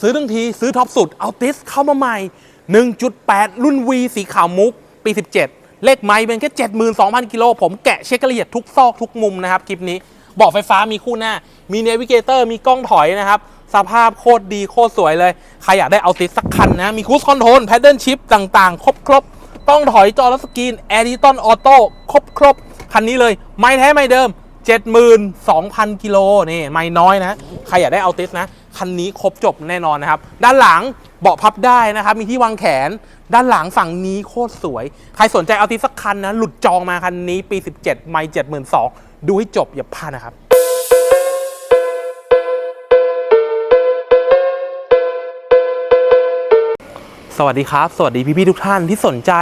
ซื้อทั้งทีซื้อท็อปสุดเอาติสเข้ามาใหม่ 1.8 รุ่น V สีขาวมุก ปี 17 เลขไม้เป็นแค่ 72,000 กิโล ผมแกะเช็คละเอียดทุกซอกทุกมุมนะครับคลิปนี้บอกไฟฟ้ามีคู่หน้า มีเนวิเกเตอร์มีกล้องถอยนะครับ สภาพโคตรดีโคตรสวยเลย ใครอยากได้เอาติสสักคันนะ มีคูสคอนโทรลแพดเดิลชิปต่างๆ ครบครบๆกล้องถอยจอและสกรีนแอดิตอนออโต้ครบครบคันนี้เลย ไม่แท้ไม่เดิม 72,000 กิโลนี่ไม่น้อยนะ ใครอยากได้เอาติสนะ คันนี้ครบจบแน่นอนนะครับ ด้านหลังเบาะพับได้นะครับ มีที่วางแขน ด้านหลังฝั่งนี้โคตรสวย ใครสนใจเอาติสสักคันนะ หลุดจองมาคันนี้ปี 17 ไม่72,000ดูให้จบอย่าพลาดนะครับสวัสดีครับ สวัสดีพี่ๆทุกท่านที่สนใจ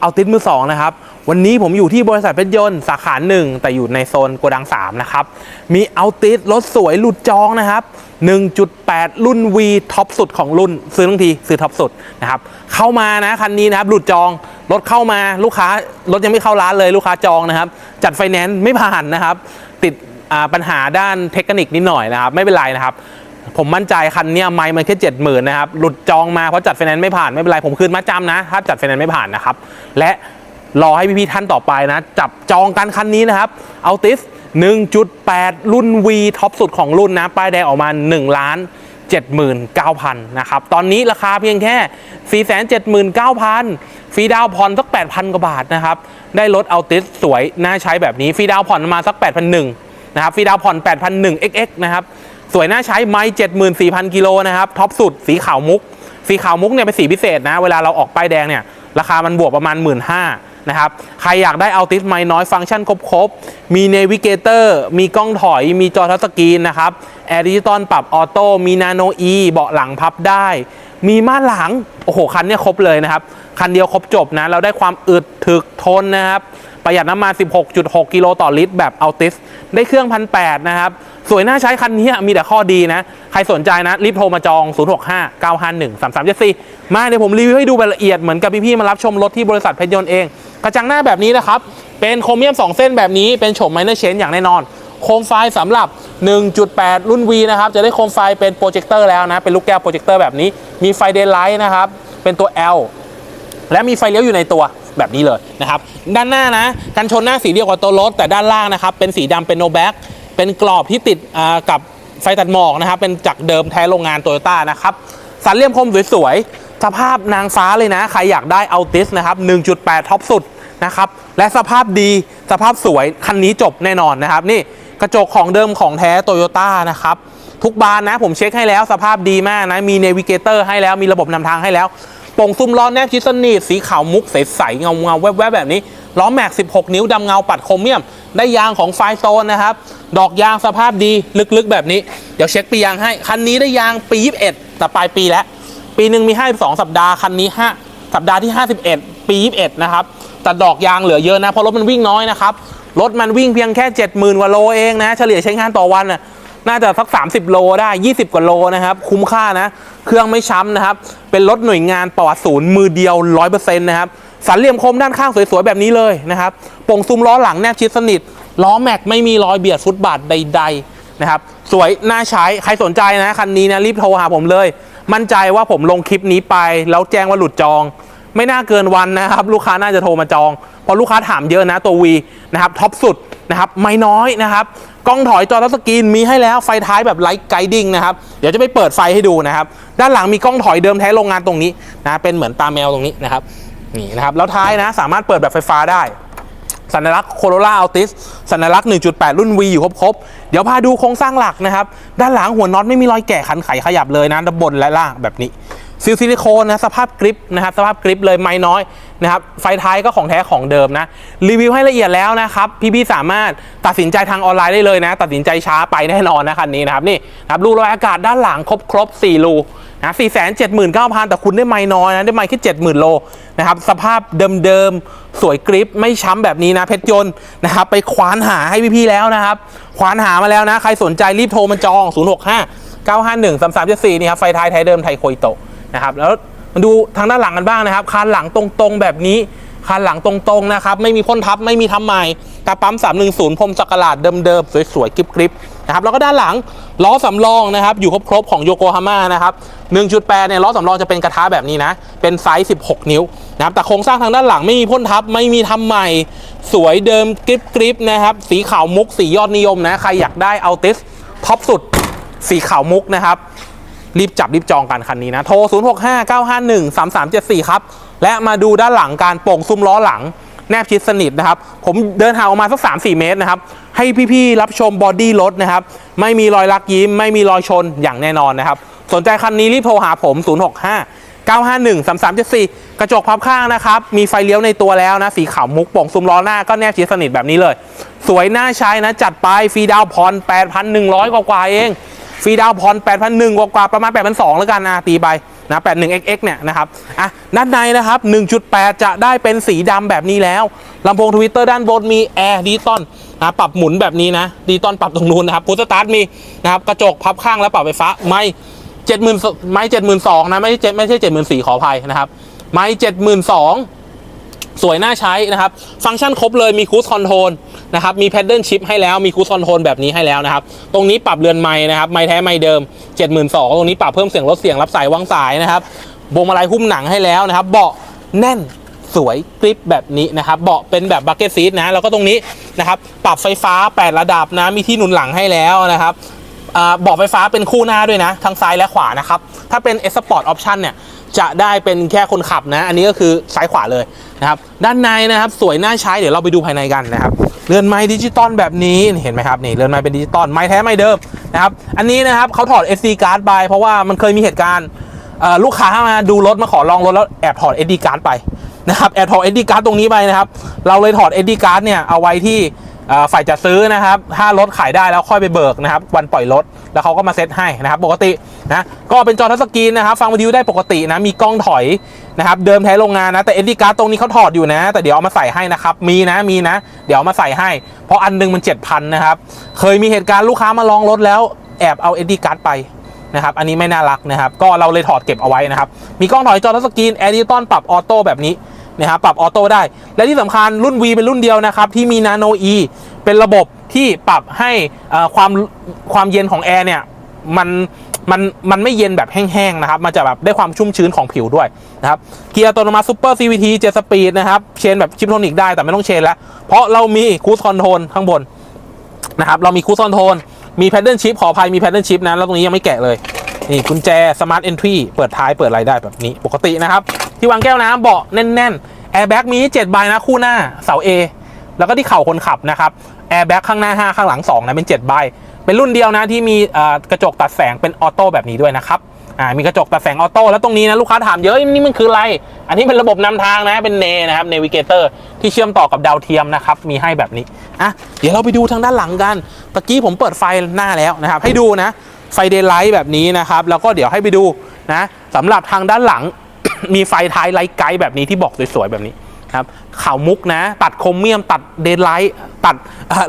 เอาติดมือสองนะครับ วันนี้ผมอยู่ที่บริษัทเพชรยนต์สาขาหนึ่งแต่อยู่ในโซนโกดัง 3 นะครับ มีเอาติดรถสวยหลุดจองนะครับ 1.8 รุ่น V ท็อปสุดของรุ่น ซื้อทั้งทีซื้อท็อปสุดนะครับเข้ามานะคันนี้นะครับหลุดจองรถเข้ามาลูกค้ารถยังไม่เข้าร้านเลยลูกค้าจองนะครับ จัดไฟแนนซ์ไม่ผ่านนะครับ ติดปัญหาด้านเทคนิคนิดหน่อยนะครับ ไม่เป็นไรนะครับ ผมมั่นใจคันนี้ไม่มันแค่เจ็ดหมื่นนะครับหลุดจองมาเพราะจัดไฟแนนซ์ไม่ผ่านไม่เป็นไรผมคืนมาจำนะ ถ้าจัดไฟแนนซ์ไม่ผ่านนะครับและรอให้พี่ๆท่านต่อไปนะ จับจองกันคันนี้นะครับเอาติส 1.8 รุ่น V ท็อปสุดของรุ่นนะ ป้ายแดงออกมา 1 ล้าน 79,000 นะครับ ตอนนี้ราคาเพียงแค่ 479,000 ฟรีดาวผ่อนสัก 8,000 กว่าบาทนะครับ ได้รถเอาติสสวย น่าใช้แบบนี้ ฟรีดาวผ่อนมาสัก8,100นะครับ ฟรีดาวผ่อน8,100 XX นะครับ สวยน่าใช้ไม้74,000 กิโลนะครับ ท็อปสุดสีขาวมุก สีขาวมุกเนี่ยเป็นสีพิเศษนะ เวลาเราออกป้ายแดงเนี่ย ราคามันบวกประมาณ 1 5ื่น นะครับ ใครอยากได้เอาติสไม้น้อยฟังก์ชันครบๆ มีเนวิเกเตอร์ มีกล้องถอย มีจอทัชสกรีนนะครับแอร์ดิจิตอลปรับออโต้ มีนาโนอีเบาะหลังพับได้ มีม่านหลัง โอ้โห คันเนี้ยครบเลยนะครับ คันเดียวครบจบนะ เราได้ความอึดถึกทนนะครับ ประหยัดน้ำมัน 16.6 กิโลต่อลิตรแบบอัลติส ได้เครื่องพันแนะครับ สวยน่าใช้คันนี้มีแต่ข้อดีนะ ใครสนใจนะ รีบโทรมาจอง 065 951 3374 มาเดี๋ยวผมรีวิวให้ดูรายละเอียดเหมือนกับพี่ๆมารับชมรถที่บริษัทเพชรยนต์เอง กระจังหน้าแบบนี้นะครับ เป็นโครเมียม 2 เส้นแบบนี้เป็นโฉมไมเนอร์เชนอย่างแน่นอน โคมไฟสำหรับ 1.8 รุ่น V นะครับ จะได้โคมไฟเป็นโปรเจคเตอร์แล้วนะ เป็นลูกแก้วโปรเจคเตอร์แบบนี้ มีไฟเดย์ไลท์นะครับ เป็นตัว L และมีไฟเลี้ยวอยู่ในตัวแบบนี้เลยนะครับ ด้านหน้านะ กันชนหน้าสีเดียวกับตัวรถแต่ด้านล่างนะครับเป็นสีดำเป็นโนแบ็ก เป็นกรอบที่ติดกับไฟตัดหมอกนะครับ เป็นจากเดิมแท้โรงงานโตโยต้านะครับสันเหลี่ยมคมสวยๆ สภาพนางฟ้าเลยนะ ใครอยากได้เอาติสนะครับ 1.8 ท็อปสุดนะครับ และสภาพดี สภาพสวย คันนี้จบแน่นอนนะครับ นี่กระจกของเดิมของแท้โตโยต้านะครับ ทุกบานนะผมเช็คให้แล้วสภาพดีมากนะ มีเนวิเกเตอร์ให้แล้ว มีระบบนำทางให้แล้ว ป่งซุ้มล้อแนบชิดสนิทสีขาวมุกใสๆเงาเงาๆแวบๆแบบนี้ ล้อแม็ก 16 นิ้วดำเงาปัดโครเมียม ได้ยางของไฟโซนนะครับ ดอกยางสภาพดีลึกๆแบบนี้ เดี๋ยวเช็คปียางให้ คันนี้ได้ยางปี 21 แต่ปลายปีแล้ว ปีหนึ่งมี 52 สัปดาห์ คันนี้ 5 สัปดาห์ที่ 51 ปี 21 นะครับ แต่ดอกยางเหลือเยอะนะ เพราะรถมันวิ่งน้อยนะครับ รถมันวิ่งเพียงแค่ 70,000กว่าโลเองนะ เฉลี่ยใช้งานต่อวันน่ะน่าจะสัก 30 โลได้ 20 กว่าโลนะครับ คุ้มค่านะ เครื่องไม่ช้ำนะครับ เป็นรถหน่วยงานประวัติศูนย์มือเดียว 100%นะครับ สันเหลี่ยมคมด้านข้างสวยๆแบบนี้เลยนะครับโป่งซุ้มล้อหลังแนบชิดสนิทล้อแม็กไม่มีรอยเบียดฟุตบาทใด ๆนะครับ สวยน่าใช้ใครสนใจนะคันนี้นะรีบโทรหาผมเลย มั่นใจว่าผมลงคลิปนี้ไป แล้วแจ้งว่าหลุดจอง ไม่น่าเกินวันนะครับ ลูกค้าน่าจะโทรมาจองเพราะลูกค้าถามเยอะนะตัววีนะครับท็อปสุดนะครับไม่น้อยนะครับกล้องถอยจอทัชสกรีนมีให้แล้วไฟท้ายแบบไลท์ไกดิ้งนะครับเดี๋ยวจะไปเปิดไฟให้ดูนะครับ ด้านหลังมีกล้องถอยเดิมแท้โรงงานตรงนี้นะเป็นเหมือนตาแมวตรงนี้นะครับ นี่นะครับ แล้วท้ายนะ สามารถเปิดแบบไฟฟ้าได้ สัญลักษณ์โคโรล่าอัลติสสัญลักษณ์ 1.8 รุ่น V อยู่ครบๆ เดี๋ยวพาดูโครงสร้างหลักนะครับ ด้านหลังหัวน็อตไม่มีรอยแกะขันไขขยับเลยนะด้านบนและล่างแบบนี้ซิลซิลิโคนนะสภาพกริปนะครับสภาพกริปเลยไม่น้อยนะครับไฟท้ายก็ของแท้ของเดิมนะ รีวิวให้ละเอียดแล้วนะครับ พี่ๆสามารถตัดสินใจทางออนไลน์ได้เลยนะ ตัดสินใจช้าไปแน่นอนนะคันนี้นะครับนี่นะครับรูระบายอากาศด้านหลังครบครบๆ4รู นะ4 7 9 0 0 0แต่คุณได้ไม่น้อยนะ ได้ไม่แค่70,000โลนะครับ สภาพเดิมๆ สวยกริปไม่ช้ำแบบนี้นะเพชรยนต์นะครับ ไปควานหาให้พี่ๆแล้วนะครับ ควานหามาแล้วนะ ใครสนใจรีบโทรมาจอง 065 951 3374 นี่ครับ ไฟท้ายไทยเดิมไทยโคยโตนะครับ แล้วมาดูทางด้านหลังกันบ้างนะครับ คานหลังตรงๆแบบนี้ คานหลังตรงๆนะครับ ไม่มีพ่นทับ ไม่มีทำใหม่ตาปั๊ม310พรมจักรลาดเดิมๆ สวยๆกริบๆ นะครับแล้วก็ด้านหลังล้อสำรองนะครับอยู่ครบๆของโยโกฮาม่านะครับ1.8เนี่ยล้อสำรองจะเป็นกระทะแบบนี้นะ เป็นไซส์ 16 นิ้วนะครับแต่โครงสร้างทางด้านหลังไม่มีพ่นทับไม่มีทำใหม่ สวยเดิมกริบกริบนะครับสีขาวมุกสียอดนิยมนะใครอยากได้เอาติสท็อปสุดสีขาวมุกนะครับรีบจับรีบจองกันคันนี้นะโทร 0659513374 ครับ และมาดูด้านหลังการโป่งซุ้มล้อหลัง แนบชิดสนิทนะครับ ผมเดินทางออกมาสัก 3-4 เมตรนะครับ ให้พี่ๆรับชมบอดี้รถนะครับ ไม่มีรอยลักยิ้ม ไม่มีรอยชนอย่างแน่นอนนะครับ สนใจคันนี้รีบโทรหาผม 065 951 3374 กระจกพับข้างนะครับ มีไฟเลี้ยวในตัวแล้วนะ สีขาวมุกโป่งซุ้มล้อหน้าก็แนบชิดสนิทแบบนี้เลย สวยน่าใช้นะจัดไปฟรีดาวน์ผ่อน8,100 กว่าๆเองฟรีดาวน์ผ่อน8,001กว่ากว่าๆประมาณ8,200แล้วกันนะตีไป นะ 81xx เนี่ยนะครับ อะ ด้านในนะครับ 1.8 จะได้เป็นสีดำแบบนี้แล้วลำโพงทวิตเตอร์ด้านบนมีแอร์ดิจิตอลนะปรับหมุนแบบนี้นะดิจิตอลปรับตรงนู้นนะครับพุทสตาร์ทมีนะครับกระจกพับข้างและปรับไฟฟ้าไม่เจ็ดหมื่นไม่เจ็ดหมื่นสองนะไม่ใช่ไม่ใช่เจ็ดหมื่นสี่ขออภัยนะครับไม่เจ็ดหมื่นสอง สวยน่าใช้นะครับ ฟังก์ชันครบเลยมีคูสคอนโทรลนะครับมีแพดเดิลชิพให้แล้วมีคูสคอนโทรลแบบนี้ให้แล้วนะครับ ตรงนี้ปรับเรือนไม้นะครับ ไม้แท้ไม้เดิม 72,000ตรงนี้ปรับเพิ่มเสียงลดเสียงรับสายวางสายนะครับบงมาลัยหุ้มหนังให้แล้วนะครับ เบาะแน่นสวยกริปแบบนี้นะครับ เบาะเป็นแบบบักเก็ตซีทนะแล้วก็ตรงนี้นะครับ ปรับไฟฟ้า 8 ระดับนะมีที่หนุนหลังให้แล้วนะครับเบาะไฟฟ้าเป็นคู่หน้าด้วยนะ ทั้งซ้ายและขวานะครับ ถ้าเป็น S Sport Option เนี่ย จะได้เป็นแค่คนขับนะ อันนี้ก็คือซ้ายขวาเลยนะครับ ด้านในนะครับสวยน่าใช้เดี๋ยวเราไปดูภายในกันนะครับเรือนไม้ดิจิตอลแบบนี้เห็นไหมครับนี่เรือนไม้เป็นดิจิตอลไม้แท้ไม้เดิมนะครับอันนี้นะครับเขาถอด SD card ไปเพราะว่ามันเคยมีเหตุการณ์ลูกค้ามาดูรถมาขอลองรถแล้วแอบถอด SD card ไปนะครับแอบถอด SD card ตรงนี้ไปนะครับ เราเลยถอด SD card เนี่ยเอาไว้ที่ ฝ่ายจัดซื้อนะครับ ถ้ารถขายได้แล้วค่อยไปเบิกนะครับ วันปล่อยรถ แล้วเขาก็มาเซ็ตให้นะครับ ปกตินะ ก็เป็นจอทัชสกรีนนะครับ ฟังวิทยุได้ปกตินะ มีกล้องถอยนะครับ เดิมแท้โรงงานนะ แต่ SD card ตรงนี้เขาถอดอยู่นะ แต่เดี๋ยวเอามาใส่ให้นะครับ มีนะ มีนะ เดี๋ยวเอามาใส่ให้ เพราะอันหนึงมัน 7,000 นะครับ เคยมีเหตุการณ์ลูกค้ามาลองรถแล้ว แอบเอา SD card ไปนะครับ อันนี้ไม่น่ารักนะครับ ก็เราเลยถอดเก็บเอาไว้นะครับ มีกล้องถอยจอทัชสกรีนแอร์ดิจิตอลปรับออโต้แบบนี้ นะครับปรับออโต้ได้ และที่สำคัญรุ่น V เป็นรุ่นเดียวนะครับ ที่มี Nano E เป็นระบบที่ปรับให้ความความเย็นของแอร์เนี่ยมันมันมันไม่เย็นแบบแห้งๆนะครับ มันจะแบบได้ความชุ่มชื้นของผิวด้วยนะครับ เกียร์อัตโนมัติซูเปอร์ CVT 7สปีดนะครับ เชนแบบชิปโทนิกได้แต่ไม่ต้องเชนแล้ว เพราะเรามีคูสคอนโทรลข้างบนนะครับ เรามีคูสคอนโทรลมีแพดเดิลชิพขออภัยมีแพดเดิลชิพนะ แล้วตรงนี้ยังไม่แกะเลย นี่กุญแจสมาร์ทเอนทรีเปิดท้ายเปิดอะไรได้แบบนี้ปกตินะครับ ที่วางแก้วน้ำเบาะแน่นๆแอร์แบ็กมี7ใบนะคู่หน้าเสา A แล้วก็ที่เข่าคนขับนะครับแอร์แบ็กข้างหน้า 5 ข้างหลัง 2 นะเป็น7ใบเป็นรุ่นเดียวนะที่มีกระจกตัดแสงเป็นออโต้แบบนี้ด้วยนะครับมีกระจกตัดแสงออโต้แล้วตรงนี้นะลูกค้าถามเยอะนี่มันคืออะไร อันนี้เป็นระบบนำทางนะเป็นเนนะครับเนวิเกเตอร์ที่เชื่อมต่อกับดาวเทียมนะครับมีให้แบบนี้อะเดี๋ยวเราไปดูทางด้านหลังกันตะกี้ผมเปิดไฟหน้าแล้วนะครับให้ดูนะ ไฟเดย์ไลท์แบบนี้นะครับ แล้วก็เดี๋ยวให้ไปดูนะสำหรับทางด้านหลัง มีไฟท้ายไลท์ไกด์แบบนี้ที่บอกสวยๆแบบนี้ครับข่าวมุกนะ ตัดโครเมียม ตัดเดย์ไลท์ตัด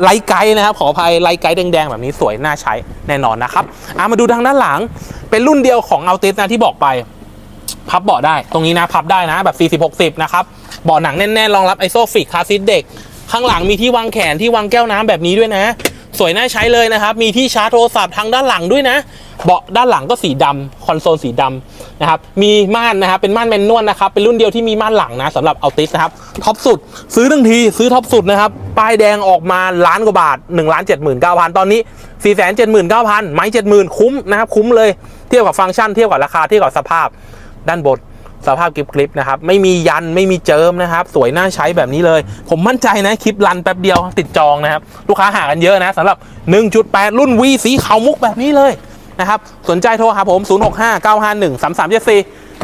ไลท์ไกด์นะครับขออภัยไลท์ไกด์แดงๆ แบบนี้สวยน่าใช้แน่นอนนะครับอะมาดูทางด้านหลัง เป็นรุ่นเดียวของเอาติสนะที่บอกไป พับเบาะได้ ตรงนี้นะพับได้นะแบบ 40 60 นะครับเบาะหนังแน่นๆรองรับไอโซฟิกคาซิทเด็ก ข้างหลังมีที่วางแขนที่วางแก้วน้ำแบบนี้ด้วยนะ สวยน่าใช้เลยนะครับ มีที่ชาร์จโทรศัพท์ทางด้านหลังด้วยนะ เบาะด้านหลังก็สีดำคอนโซลสีดำนะครับ มีม่านนะครับ เป็นม่านแมนนวลนะครับ เป็นรุ่นเดียวที่มีม่านหลังนะสำหรับเอาติสนะครับ ท็อปสุด ซื้อทั้งทีซื้อท็อปสุดนะครับ ป้ายแดงออกมาล้านกว่าบาท1ล้าน79,000ตอนนี้4 7 9 0 0 0ไม้70,000คุ้มนะครับ คุ้มเลย เทียบกับฟังก์ชัน เทียบกับราคา เทียบกับสภาพด้านบน สภาพคลิปคลิปนะครับ ไม่มียันไม่มีเจิมนะครับ สวยน่าใช้แบบนี้เลย ผมมั่นใจนะคลิปรันแป๊บเดียวติดจองนะครับ ลูกค้าหากันเยอะนะสำหรับ 1.8 รุ่น V สีขาวมุกแบบนี้เลยนะครับ สนใจโทรหาผม 0659513374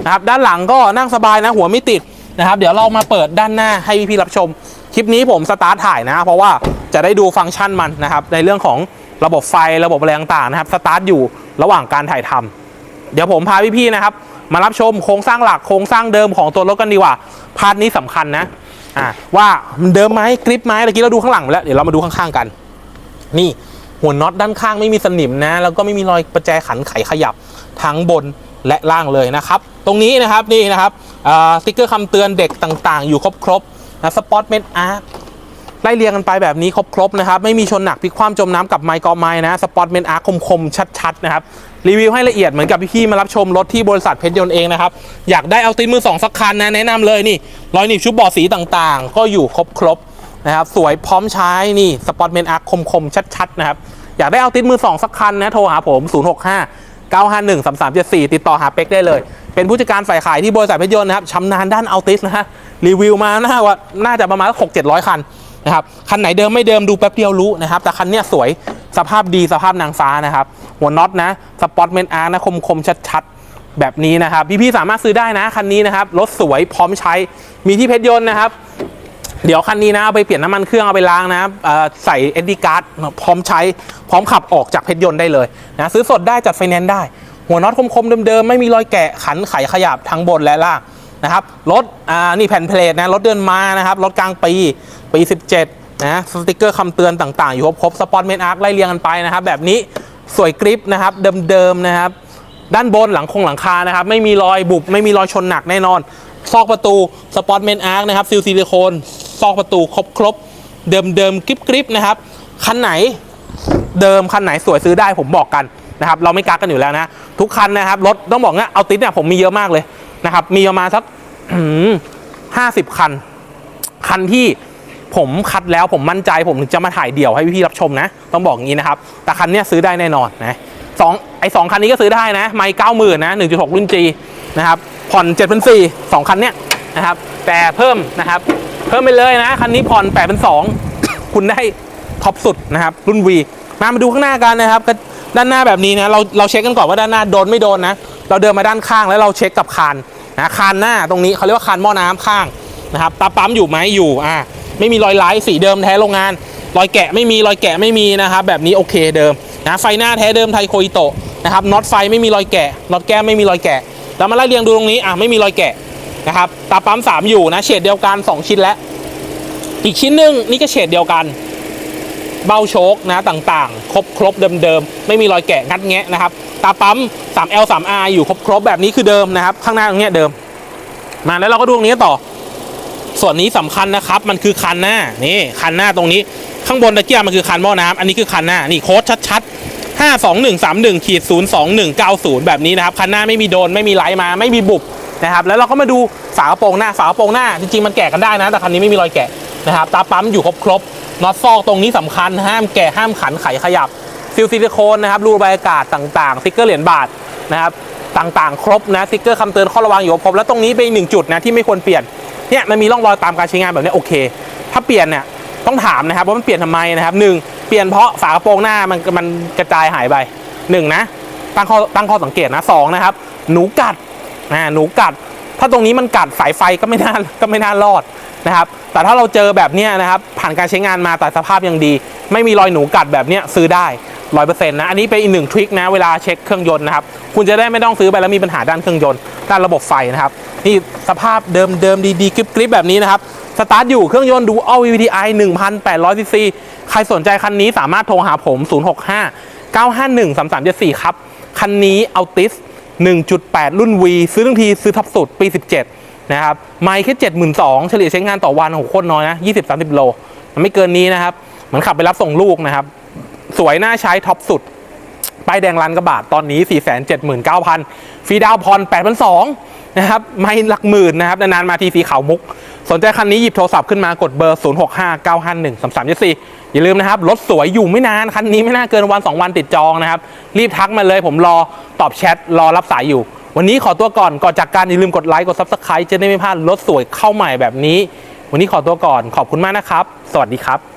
นะครับ ด้านหลังก็นั่งสบายนะหัวไม่ติดนะครับ เดี๋ยวเรามาเปิดด้านหน้าให้พี่รับชม คลิปนี้ผมสตาร์ทถ่ายนะ เพราะว่าจะได้ดูฟังก์ชันมันนะครับ ในเรื่องของระบบไฟระบบอะไรต่างๆนะครับ สตาร์ทอยู่ระหว่างการถ่ายทำเดี๋ยวผมพาพี่ๆนะครับ มารับชมโครงสร้างหลักโครงสร้างเดิมของตัวรถกันดีกว่าพาร์ทนี้สำคัญนะอ่าว่ามันเดิมไหมกริปไหมเมื่อกี้เราดูข้างหลังไปแล้วเดี๋ยวเรามาดูข้างๆกัน นี่หัวน็อตด้านข้างไม่มีสนิมนะ แล้วก็ไม่มีรอยประแจขันไขขยับทั้งบนและล่างเลยนะครับ ตรงนี้นะครับนี่นะครับสติ๊กเกอร์คำเตือนเด็กต่างๆ อยู่ครบๆนะสปอตเมนอาร์ไล่เรียงกันไปแบบนี้ครบๆนะครับ ไม่มีชนหนักพลิกคว่ำจมน้ำกับไมค์กอไม้นะสปอตเมนอาร์คมๆ ชัดๆ นะครับ รีวิวให้ละเอียดเหมือนกับพี่ๆมารับชมรถที่บริษัทเพชรยนต์เองนะครับ อยากได้เอาติดมือสองสักคันนะแนะนำเลยนี่รอยหนีบชุบเบาะสีต่างๆ ก็อยู่ครบๆนะครับสวยพร้อมใช้นี่สปอตเมนอาร์คมๆชัดๆนะครับอยากได้เอาติดมือสองสักคันนะโทรหาผม 065 951 3374 ติดต่อหาเป็กได้เลย เป็นผู้จัดการฝ่ายขายที่บริษัทเพชรยนต์นะครับชำนาญด้านเอาติสนะฮะรีวิวมาน่าว่าน่าจะประมาณ6 700คันนะครับคันไหนเดิมไม่เดิมดูแป๊บเดียวรู้นะครับแต่คันเนี้ยสวย สภาพดีสภาพนางฟ้านะครับ หัวน็อตนะสปอตเมนอาร์นะคมคมๆชัดๆ แบบนี้นะครับ พี่ๆสามารถซื้อได้นะคันนี้นะครับรถสวยพร้อมใช้มีที่เพชรยนต์นะครับเดี๋ยวคันนี้นะเอาไปเปลี่ยนน้ำมันเครื่องเอาไปล้างนะใส่เอ็ดดี้การ์ดพร้อมใช้พร้อมขับออกจากเพชรยนต์ได้เลยนะซื้อสดได้จัดไฟแนนซ์ได้ หัวน็อตคมๆเดิมๆ ไม่มีรอยแกะขันไขขยับทั้งบนและล่างนะครับรถนี่แผ่นเพลทนะรถเดินมานะครับรถกลางปีปี 17 นะสติกเกอร์คำเตือนต่างๆ อยู่ครบๆสปอร์ตเมนอาร์คไล่เรียงกันไปนะครับ แบบนี้สวยกริปนะครับ เดิมๆนะครับ ด้านบนหลังคงหลังคานะครับ ไม่มีรอยบุบ ไม่มีรอยชนหนักแน่นอน ซอกประตูสปอตเมนอาร์คนะครับซิลซิลิโคนซอกประตูครบครบเดิมเดิมกริบกริบนะครับคันไหนเดิมคันไหนสวยซื้อได้ผมบอกกันนะครับเราไม่กักกันอยู่แล้วนะ ทุกคันนะครับรถต้องบอกว่าเอาติดเนี่ยผมมีเยอะมากเลยนะครับ มีประมาณสักห้าสิบคัน คันที่ ผมคัดแล้วผมมั่นใจผมถึงจะมาถ่ายเดี่ยวให้พี่ๆรับชมนะ ต้องบอกอย่างนี้นะครับ แต่คันนี้ซื้อได้แน่นอนนะสองไอ้สองคันนี้ก็ซื้อได้นะ ไม่เก้าหมื่นนะหนึ่งจุดหกรุ่น G นะครับ ผ่อนเจ็ดพันสี่สองคันเนี้ยนะครับ แต่เพิ่มนะครับ เพิ่มไปเลยนะ คันนี้ผ่อนแปดพันสองคุณได้ท็อปสุดนะครับ รุ่น V มามาดูข้างหน้ากันนะครับด้านหน้าแบบนี้นะเราเราเช็คกันก่อนว่าด้านหน้าโดนไม่โดนนะ เราเดินมาด้านข้างแล้วเราเช็คกับคานนะคานหน้าตรงนี้เขาเรียกว่าคานหม้อน้ำข้างนะครับตาปั๊มอยู่ไหมอยู่อ่า ไม่มีรอยไล้สีเดิมแท้โรงงาน รอยแกะไม่มีรอยแกะไม่มีนะครับแบบนี้โอเคเดิมนะไฟหน้าแท้เดิมไทโคอิโตะนะครับน็อตไฟไม่มีรอยแกะน็อตแก้มไม่มีรอยแกะแล้วมาไล่เรียงดูตรงนี้อะไม่มีรอยแกะนะครับตาปั๊มสามอยู่นะเฉดเดียวกันสองชิ้นแล้ว อีกชิ้นหนึ่งนี่ก็เฉดเดียวกัน เบ้าโชคนะต่างๆ ครบครบเดิมๆ ไม่มีรอยแกะงัดแงะนะครับตาปั๊ม 3L 3R อยู่ครบครบแบบนี้คือเดิมนะครับ ข้างหน้าตรงเนี้ยเดิม มาแล้วเราก็ดูตรงนี้ต่อ ส่วนนี้สำคัญนะครับ มันคือคันหน้านี่คันหน้าตรงนี้ ข้างบนตะเกียบมันคือคันหม้อน้ำอันนี้คือคันหน้านี่โค้ดชัดๆ52131ขีด02190แบบนี้นะครับคันหน้าไม่มีโดนไม่มีไหลมาไม่มีบุบนะครับแล้วเราก็มาดูฝากระโปรงหน้าฝากระโปรงหน้าจริงๆมันแกะกันได้นะ แต่คันนี้ไม่มีรอยแกะนะครับตาปั๊มอยู่ครบครบน็อตซอกตรงนี้สำคัญห้ามแกะห้ามขันไขขยับฟิลซิลิโคนนะครับรูระบายอากาศต่างๆสติ๊กเกอร์เหรียญบาทนะครับต่างๆ ครบนะสติ๊กเกอร์คำเตือนข้อระวังอยู่ครบแล้วตรงนี้เป็นอีกหนึ่งจุดนะที่ไม่ควรเปลี่ยน เนี่ยมันมีร่องรอยตามการใช้งานแบบนี้โอเค ถ้าเปลี่ยนเนี่ยต้องถามนะครับว่ามันเปลี่ยนทำไมนะครับหนึ่งเปลี่ยนเพราะฝากระโปรงหน้ามันมันกระจายหายไปหนึ่งนะตั้งข้อตั้งข้อสังเกตนะสองนะครับ หนูกัดนะหนูกัด ถ้าตรงนี้มันกัดสายไฟก็ไม่น่าก็ไม่น่ารอดนะครับ แต่ถ้าเราเจอแบบนี้นะครับ ผ่านการใช้งานมาแต่สภาพยังดี ไม่มีรอยหนูกัดแบบนี้ซื้อได้ร้อยเปอร์เซ็นต์นะ อันนี้เป็นอีกหนึ่งทริคนะ เวลาเช็คเครื่องยนต์นะครับ คุณจะได้ไม่ต้องซื้อไปแล้วมีปัญหาด้านเครื่องยนต์ ด้านระบบไฟนะครับ นี่สภาพเดิมเดิมดีๆกริบๆแบบนี้นะครับ สตาร์ทอยู่เครื่องยนต์ดู All VVTi 1,800ซีซีใครสนใจคันนี้สามารถโทรหาผม 065 951 3374 ครับ คันนี้เอาติส1.8 รุ่น V ซื้อทั้งทีซื้อท็อปสุดปี 17 นะครับ ไม่แค่ 72,000เฉลี่ยใช้งานต่อวันโอ้โหโคตรน้อยนะ 20-30 โล มันไม่เกินนี้นะครับ เหมือนขับไปรับส่งลูกนะครับ สวยน่าใช้ท็อปสุดป้ายแดงล้านกว่าบาทตอนนี้ 479,000 ฟรีดาวน์ผ่อน8,200 นะครับไม่หลักหมื่นนะครับนานๆมาทีสีขาวมุก สนใจคันนี้หยิบโทรศัพท์ขึ้นมากดเบอร์ 0659513374 อย่าลืมนะครับรถสวยอยู่ไม่นานคันนี้ไม่น่าเกินวัน 2 วันติดจองนะครับ รีบทักมาเลยผมรอตอบแชทรอรับสายอยู่ วันนี้ขอตัวก่อนก่อนจากการอย่าลืมกดไลค์กด Subscribe จะได้ไม่พลาดรถสวยเข้าใหม่แบบนี้ วันนี้ขอตัวก่อนขอบคุณมากนะครับ สวัสดีครับ